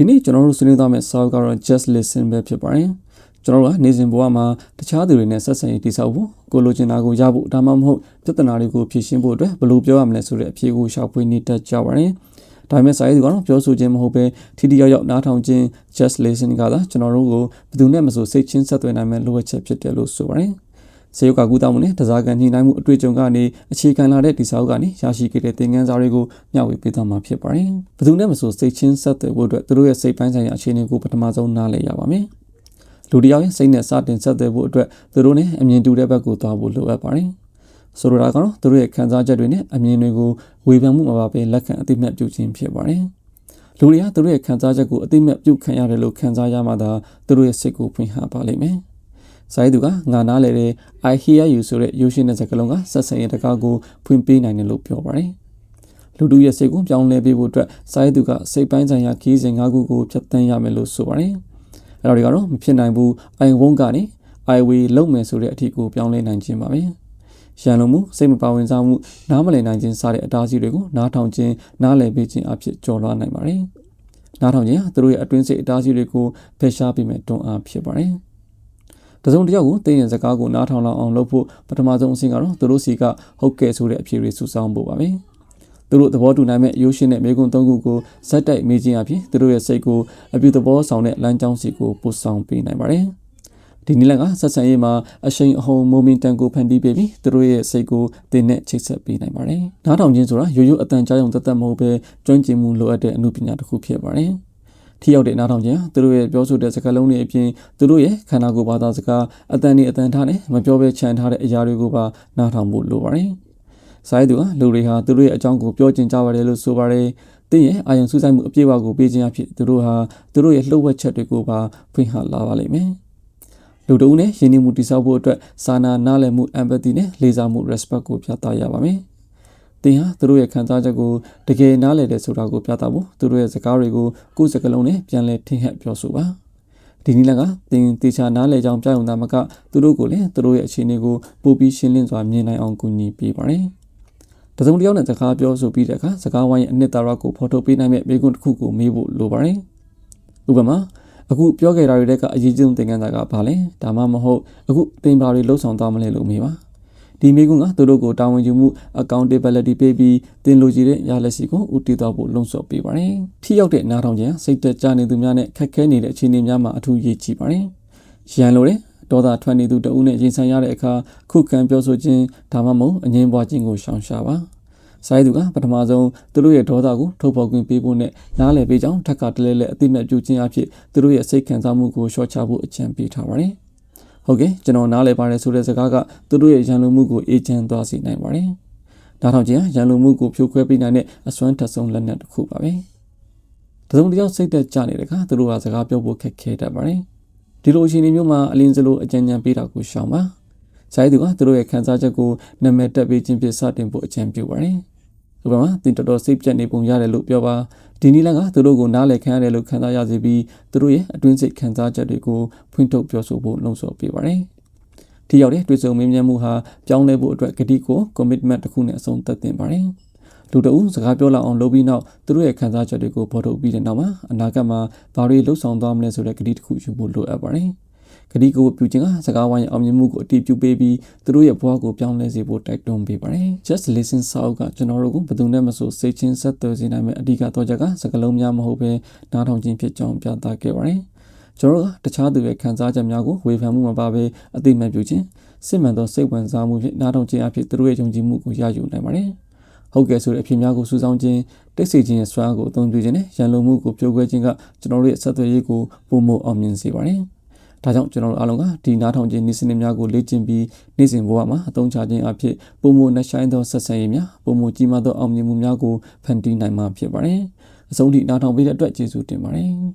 ဒီနေ့ကျွန်တော်တို့ဆွေးနွေးသွားမယ့်စာအုပ်ကတော့ just listen ပဲဖြစ်ပါတယ်ကျွန်တော်တို့ကနေစဉ်ဘဝမှာတခြားသူတွေနဲ့ဆက်ဆံရေးတိစောက်ဖို့ကိုလိုချင်တာကိုရဖို့ဒါမှမဟုတ်ပြဿနာတွေကိုဖြေရှင်းဖို့အတွက်ဘယ်လိုပြောရမလဲဆိုတဲ့အဖြေကိုရှာဖွေနေတတ်ကြပါတယ်ဒါပေမဲ့စာရေးသူကတော့ပြောဆိုခြင်းမဟုတ်ပဲထိတိယောက်ယောက်နားထောင်ခြင်း just listen ကသာကျွန်တော်တို့ကိုဘယ်သူနဲ့မဆိုစိတ်ချင်းဆက်သွယ်နိုင်မဲ့လိုအပ်ချက်ဖြစ်တယ်လို့ဆိုပါတယ် စေယုကကူတောင်းမှုနဲ့တစားကန်ညှိနှိုင်းမှုအတွေ့အကြုံကနေအခြေခံလာတဲ့ဒီစာအုပ်ကနေရရှိခဲ့တဲ့သင်ခန်းစာတွေကိုမျှဝေပေးသွားမှာဖြစ်ပါတယ်။ဘယ်သူနဲ့မဆိုစိတ်ချင်းဆက်သွယ်ဖို့အတွက်သူတို့ရဲ့စိတ်ပိုင်းဆိုင်ရာအခြေအနေကိုပထမဆုံးနားလည်ရပါမယ်။လူတစ်ယောက်ရဲ့စိတ်နဲ့စတင်ဆက်သွယ်ဖို့အတွက်သူတို့နဲ့အမြင်တူတဲ့ဘက်ကိုသွားဖို့လိုအပ်ပါတယ်။ဆိုလိုတာကတော့သူတို့ရဲ့ခံစားချက်တွေနဲ့အမြင်တွေကိုဝေဖန်မှုမှာပါပဲလက်ခံအသိမှတ်ပြုခြင်းဖြစ်ပါတယ်။လူတွေကသူတို့ရဲ့ခံစားချက်ကိုအသိမှတ်ပြုခံရတယ်လို့ခံစားရမှသာသူတို့ရဲ့စိတ်ကိုဖွင့်ဟပါလိမ့်မယ်။ ဇိုင်းသူကငါနားလေတဲ့ I hear you ဆိုတဲ့ရုပ်ရှင်တဲ့စကားလုံးကဆက်ဆံရေးတကားကိုဖွင့်ပေးနိုင်တယ်လို့ပြောပါတယ်လူတို့ရဲ့စိတ်ကိုပြောင်းလဲပေးဖို့အတွက်စိုင်းသူကစိတ်ပိုင်းဆိုင်ရာခီးစဉ်၅ခုကိုဖြတ်သန်းရမယ်လို့ဆိုပါတယ်။အဲ့တော့ဒီကတော့မဖြစ်နိုင်ဘူး I won't ကနေ I will လုပ်မယ်ဆိုတဲ့အထီကိုပြောင်းလဲနိုင်ခြင်းပါပဲ။ရန်လိုမှုစိတ်မပါဝင်စားမှုနားမလည်နိုင်ခြင်းစတဲ့အတားအဆီးတွေကိုနားထောင်ခြင်းနားလည်ပေးခြင်းအဖြစ်ကျော်လွှားနိုင်ပါတယ်။နားထောင်ခြင်းဟာသူတို့ရဲ့အတွင်းစိတ်အတားအဆီးတွေကိုဖယ်ရှားပေးမယ်တွန်းအားဖြစ်ပါတယ်။ တစုံတစ်ယောက်ကိုတင်းရင်စကားကိုနားထောင်လောက်အောင်လုပ်ဖို့ပထမဆုံးအဆင့်ကတော့သူတို့စီကဟုတ်ကဲ့ဆိုတဲ့အဖြေတွေစုဆောင်းဖို့ပါပဲသူတို့သဘောတူနိုင်မဲ့ရိုးရှင်းတဲ့မိကွန်းသုံးခုကိုဇက်တိုက်မေးခြင်းအပြင်သူတို့ရဲ့စိတ်ကိုအပြုသဘောဆောင်တဲ့လမ်းကြောင်းစီကိုပို့ဆောင်ပေးနိုင်ပါတယ်ဒီနည်းလမ်းကဆက်ဆံရေးမှာအရှိန်အဟုန်မိုမင်တန်ကိုဖန်တီးပေးပြီးသူတို့ရဲ့စိတ်ကိုတင်နဲ့ချိတ်ဆက်ပေးနိုင်ပါတယ်။နားထောင်ခြင်းဆိုတာရိုးရိုးအတန်ကြားရုံသက်သက်မဟုတ်ပဲကျွမ်းကျင်မှုလိုအပ်တဲ့အမှုပညာတစ်ခုဖြစ်ပါတယ်။ ထိရောက်တဲ့နားထောင်ခြင်းသူတို့ရဲ့ပြောဆိုတဲ့စကားလုံးတွေအပြင်သူတို့ရဲ့ခန္ဓာကိုယ်ဘာသာစကားအတန်နဲ့အတန်ထားနဲ့မပြောဘဲခြံထားတဲ့အရာတွေကိုပါနားထောင်ဖို့လိုပါတယ်။စာရေးသူကလူတွေဟာသူတို့ရဲ့အကြောင်းကိုပြောကျင်ကြပါတယ်လို့ဆိုပါတယ်။တင်းရဲ့အာယုံစူးစိုက်မှုအပြည့်အဝကိုပေးခြင်းအဖြစ်သူတို့ဟာသူတို့ရဲ့လှုပ်ဝက်ချက်တွေကိုပါဖွင့်ဟလာပါလိမ့်မယ်။လူတို့နဲ့ယဉ်ကျေးမှုတည်ဆောက်ဖို့အတွက်စာနာနားလည်မှု empathy နဲ့လေးစားမှု respect ကိုပြသရပါမယ်။ သင်ဟာသူတို့ရဲ့ခံစားချက်ကိုတကယ်နားလည်တယ်ဆိုတာကိုပြသဖို့သူတို့ရဲ့စကားတွေကိုကိုယ်စကားလုံးနဲ့ပြန်လည်ထင်ဟပ်ပြောဆိုပါဒီနည်းလမ်းကသင်တေချာနားလည်ကြောင်းပြရုံသာမကသူတို့ကိုလည်းသူတို့ရဲ့အခြေအနေကိုပိုပြီးရှင်းလင်းစွာမြင်နိုင်အောင်ကူညီပေးပါတယ်တစုံတစ်ယောက်နဲ့စကားပြောဆိုပြီးတဲ့အခါစကားဝိုင်းရဲ့အနှစ်သာရကိုဖော်ထုတ်ပေးနိုင်မဲ့မိကွန်းတစ်ခုကိုမေးဖို့လိုပါတယ်ဥပမာအခုပြောခဲ့တာတွေကအရေးကြီးဆုံးသင်ခန်းစာကဘာလဲဒါမှမဟုတ်အခုသင်ဘာတွေလှုပ်ဆောင်သွားမလဲလို့မေးပါ ဒီမိကွန်းကသူတို့ကိုတာဝန်ယူမှု accountability ပေးပြီးတင်လိုချင်တဲ့ရလက်စီကိုဦးတည်သွားဖို့လုံဆော်ပေးပါတယ်။ထိရောက်တဲ့နားထောင်ခြင်းစိတ်သက်ကြနေသူများနဲ့ခက်ခဲနေတဲ့အခြေအနေများမှာအထူးရည်ကြီးပါတယ်။ရန်လိုတဲ့ဒေါသထွက်နေသူတဦးနဲ့ရင်ဆိုင်ရတဲ့အခါခုခံပြောဆိုခြင်းဒါမှမဟုတ်အငြင်းပွားခြင်းကိုရှောင်ရှားပါ။ဆိုင်သူကပထမဆုံးသူတို့ရဲ့ဒေါသကိုထုတ်ဖော်ခွင့်ပေးဖို့နဲ့နားလည်ပေးကြောင်းထပ်ခါတလဲလဲအသိမဲ့ပြုခြင်းအဖြစ်သူတို့ရဲ့စိတ်ခံစားမှုကိုရှော့ချဖို့အကြံပေးထားပါတယ်။ ဟုတ်ကဲ့ကျွန်တော်နားလည်ပါတယ်ဆိုတဲ့စကားကသူတို့ရဲ့ရန်လိုမှုကိုအေးချမ်းသွားစေနိုင်ပါတယ်။ဒါထောင်ချင်းရန်လိုမှုကိုဖြိုခွဲပေးနိုင်တဲ့အစွမ်းထက်ဆုံးလက်နက်တစ်ခုပါပဲ။တစုံတစ်ယောက်စိတ်သက်ကြနေတဲ့အခါသူတို့ကစကားပြောဖို့ခက်ခဲတတ်ပါတယ်။ဒီလိုအခြေအနေမျိုးမှာအလင်းစလိုအကြံဉာဏ်ပေးတာကိုရှောင်ပါ။ဆိုင်သူကသူတို့ရဲ့ခံစားချက်ကိုနာမည်တက်ပေးခြင်းဖြင့်စတင်ဖို့အကြံပြုပါတယ်။ဥပမာတင်တော်တော်စိတ်ပြတ်နေပုံရတယ်လို့ပြောပါ ဒီနည်းလမ်းကသူတို့ကိုနားလည်ခံရတယ်လို့ခံစားရစေပြီးသူတို့ရဲ့အတွင်းစိတ်ခံစားချက်တွေကိုဖွင့်ထုတ်ပြောဆိုဖို့လှုံ့ဆော်ပေးပါတယ်။ဒီရောက်တဲ့တွေ့ဆုံမင်းမြတ်မှုဟာပြောင်းလဲဖို့အတွက်ကတိကို commitment တစ်ခုနဲ့အဆုံးသတ်တင်ပါတယ်။လူတအုပ်စကားပြောလောက်အောင်လုပ်ပြီးနောက်သူတို့ရဲ့ခံစားချက်တွေကိုဖော်ထုတ်ပြီးတဲ့နောက်မှာအနာဂတ်မှာဘာတွေလှုပ်ဆောင်သွားမလဲဆိုတဲ့ကတိတစ်ခုယူဖို့လိုအပ်ပါတယ်။ ဂတိကိုပြုခြင်းကစကားဝိုင်းအောင်မြင်မှုကိုအတည်ပြုပေးပြီးသူတို့ရဲ့ဘဝကိုပြောင်းလဲစေဖို့တိုက်တွန်းပေးပါတယ် just listen စာအုပ်ကကျွန်တော်တို့ကိုဘယ်သူနဲ့မဆိုစိတ်ချင်းဆက်သွယ်စေနိုင်မယ့်အဓိကတော့ချက်ကစကားလုံးများမဟုတ်ဘဲနားထောင်ခြင်းဖြစ်ကြောင်းပြသခဲ့ပါတယ်ကျွန်တော်တို့ကတခြားသူရဲ့ခံစားချက်များကိုဝေဖန်မှုမပါဘဲအသိမှတ်ပြုခြင်းစစ်မှန်သောစိတ်ဝင်စားမှုဖြင့်နားထောင်ခြင်းအဖြစ်သူတို့ရဲ့ယုံကြည်မှုကိုရယူနိုင်ပါတယ်ဟုတ်ကဲ့ဆိုတဲ့အဖြစ်များကိုစူးစောင်းခြင်းတိတ်ဆိတ်ခြင်းရဲ့စွမ်းကိုအသုံးပြုခြင်းနဲ့ရန်လိုမှုကိုဖြိုခွဲခြင်းကကျွန်တော်တို့ရဲ့ဆက်သွယ်ရေးကိုပုံမအောင်မြင်စေပါတယ်။ ဒါကြောင့်ကျွန်တော်တို့အားလုံးကဒီနားထောင်ခြင်းနည်းစနစ်များကိုလေ့ကျင့်ပြီးနေ့စဉ်ဘဝမှာအသုံးချခြင်းအဖြစ်ပုံမနှဆိုင်သောဆက်ဆံရေးများပုံမကြီးမားသောအောင်မြင်မှုများကိုဖန်တီးနိုင်မှာဖြစ်ပါတယ်။အဆုံးထိနားထောင်ပေးတဲ့အတွက်ကျေးဇူးတင်ပါတယ်။